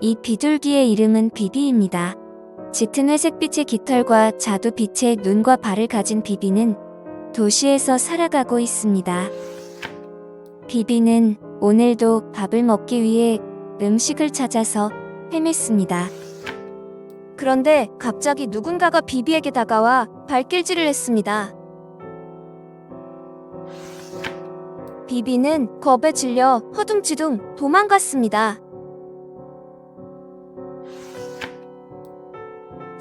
이 비둘기의 이름은 비비입니다. 짙은 회색빛의 깃털과 자두빛의 눈과 발을 가진 비비는 도시에서 살아가고 있습니다. 비비는 오늘도 밥을 먹기 위해 음식을 찾아서 헤맸습니다. 그런데 갑자기 누군가가 비비에게 다가와 발길질을 했습니다. 비비는 겁에 질려 허둥지둥 도망갔습니다.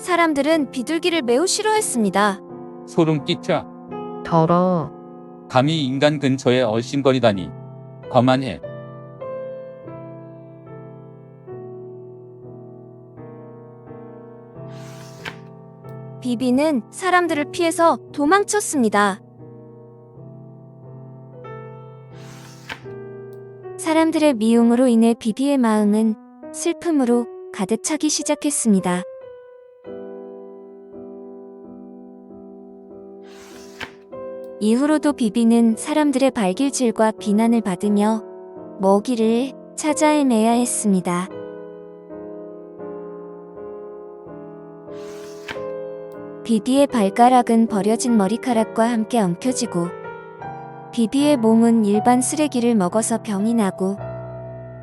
사람들은 비둘기를 매우 싫어했습니다. 소름 끼쳐. 더러. 감히 인간 근처에 얼씬거리다니. 거만해. 비비는 사람들을 피해서 도망쳤습니다. 사람들의 미움으로 인해 비비의 마음은 슬픔으로 가득 차기 시작했습니다. 이후로도 비비는 사람들의 발길질과 비난을 받으며 먹이를 찾아 헤매야 했습니다. 비비의 발가락은 버려진 머리카락과 함께 엉켜지고 비비의 몸은 일반 쓰레기를 먹어서 병이 나고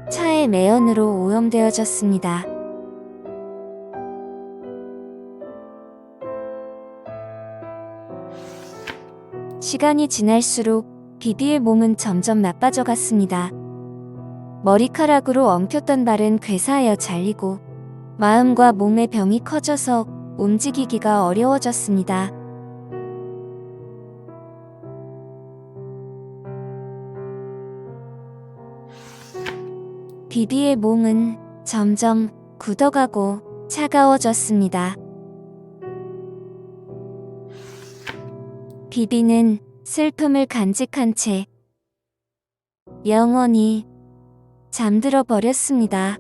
차의 매연으로 오염되어졌습니다. 시간이 지날수록 비비의 몸은 점점 나빠져 갔습니다. 머리카락으로 엉켰던 발은 괴사하여 잘리고 마음과 몸의 병이 커져서 움직이기가 어려워졌습니다. 비비의 몸은 점점 굳어가고 차가워졌습니다. 비비는 슬픔을 간직한 채 영원히 잠들어 버렸습니다.